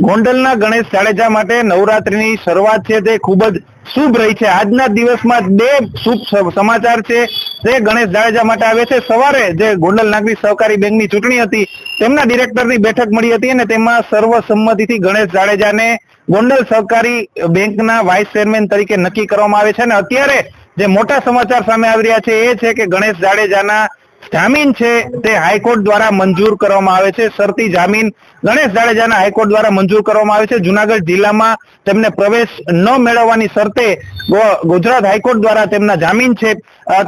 ગોંડલના ગણેશ જાડેજા માટે નવરાત્રીની શરૂઆત છે. તે ખૂબ જ શુભ રહી છે. આજના દિવસમાં બે શુભ સમાચાર છે. તે ગણેશ જાડેજા માટે આવે છે. સવારે જે ગોંડલ નાગરિક સહકારી બેંકની ચૂંટણી હતી, તેમના ડિરેક્ટરની બેઠક મળી હતી અને તેમાં સર્વસંમતિથી ગણેશ જાડેજાને ગોંડલ સહકારી બેંકના વાઇસ ચેરમેન તરીકે નક્કી કરવામાં આવે છે. અને અત્યારે જે મોટા સમાચાર સામે આવી રહ્યા છે, એ છે કે ગણેશ જાડેજાના જામીન છે તે હાઈકોર્ટ દ્વારા મંજૂર કરવામાં આવે છે. શરતી જામીન ગણેશ જાડેજાના હાઈકોર્ટ દ્વારા મંજૂર કરવામાં આવે છે. જુનાગઢ જિલ્લામાં તેમને પ્રવેશ ન મેળવવાની શરતે ગુજરાત હાઈકોર્ટ દ્વારા તેમના જામીન છે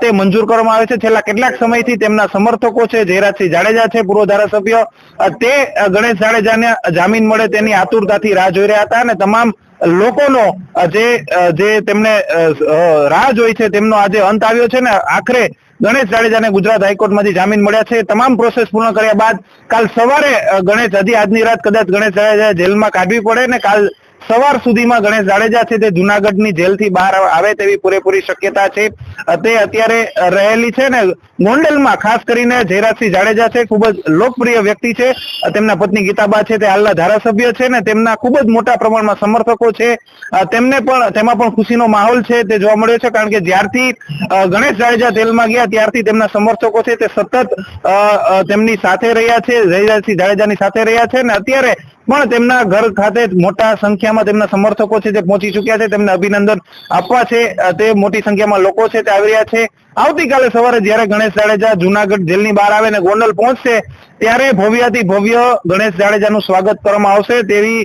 તે મંજૂર કરવામાં આવે છે. છેલ્લા કેટલાક સમયથી તેમના સમર્થકો છે, જયરાજસિંહ જાડેજા છે, પૂર્વ ધારાસભ્ય. તે ગણેશ જાડેજાને જામીન મળે તેની આતુરતાથી રાહ જોઈ રહ્યા હતા અને તમામ લોકોનો જે જે તેમને રાહ જોઈ છે, તેમનો આજે અંત આવ્યો છે ને, આખરે ગણેશ જાડેજાને ગુજરાત હાઈકોર્ટમાંથી જામીન મળ્યા છે. તમામ પ્રોસેસ પૂર્ણ કર્યા બાદ કાલ સવારે ગણેશ, હજી આજની રાત કદાચ ગણેશ જાડેજા જેલમાં કાઢવી પડે ને કાલ સવાર સુધીમાં ગણેશ જાડેજા છે તે જુનાગઢની જેલથી બહાર આવે તેવી પૂરેપૂરી શક્યતા છે. તે અત્યારે રહેલી છે ને ગોંડલમાં ખાસ કરીને જયરાજસિંહ જાડેજા છે, ખૂબ જ લોકપ્રિય વ્યક્તિ છે. તેમના પત્ની ગીતાબા છે, તે હાલના ધારાસભ્ય છે ને તેમના ખૂબ જ મોટા પ્રમાણમાં સમર્થકો છે. તેમને પણ, તેમાં પણ ખુશીનો માહોલ છે તે જોવા મળ્યો છે, કારણ કે જ્યારથી ગણેશ જાડેજા જેલમાં ગયા, ત્યારથી તેમના સમર્થકો છે તે સતત તેમની સાથે રહ્યા છે, જયરાજસિંહ જાડેજાની સાથે રહ્યા છે ને અત્યારે પણ તેમના ઘર ખાતે મોટા સંખ્યામાં તેમના સમર્થકો છે તે પહોંચી ચુક્યા છે, તેમને અભિનંદન આપવા છે. તે મોટી સંખ્યામાં લોકો છે, તે આવી રહ્યા છે. આવતીકાલે સવારે જ્યારે ગણેશ જાડેજા જુનાગઢ જેલની બહાર આવે ને ગોંડલ પહોંચશે, ત્યારે ભવ્યાથી ભવ્ય ગણેશ જાડેજાનું સ્વાગત કરવામાં આવશે. તેવી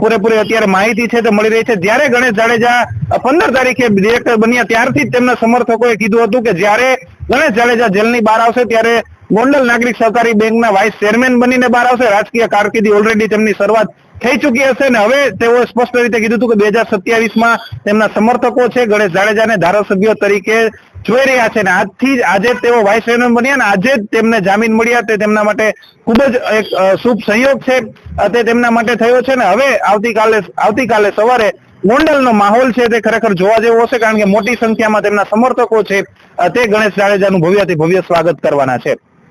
પૂરેપૂરી અત્યારે માહિતી છે, તે મળી રહી છે. જ્યારે ગણેશ જાડેજા પંદર તારીખે ડિરેક્ટર બન્યા, ત્યારથી જ તેમના સમર્થકોએ કીધું હતું કે જ્યારે ગણેશ જાડેજા જેલની બહાર આવશે, ત્યારે ગોંડલ નાગરિક સહકારી બેંકના વાઇસ ચેરમેન બનીને બહાર આવશે. રાજકીય કારકિર્દી ઓલરેડી તેમની શરૂઆત થઈ ચૂકી હશે ને હવે તેઓએ સ્પષ્ટ રીતે કીધું હતું કે બે હજાર સત્યાવીસમાં તેમના સમર્થકો છે, ગણેશ જાડેજાને ધારાસભ્ય તરીકે જોઈ રહ્યા છે ને આજથી જ, આજે તેઓ વાઇસ ચેરમેન બન્યા ને આજે જ તેમને જામીન મળ્યા. તે તેમના માટે ખૂબ જ એક શુભ સંયોગ છે. તે તેમના માટે થયો છે ને હવે આવતીકાલે આવતીકાલે સવારે ગોંડલનો માહોલ છે તે ખરેખર જોવા જેવો હશે કારણ કે મોટી સંખ્યામાં તેમના સમર્થકો છે. તે ગણેશ જાડેજાનું ભવ્યથી ભવ્ય સ્વાગત કરવાના છે.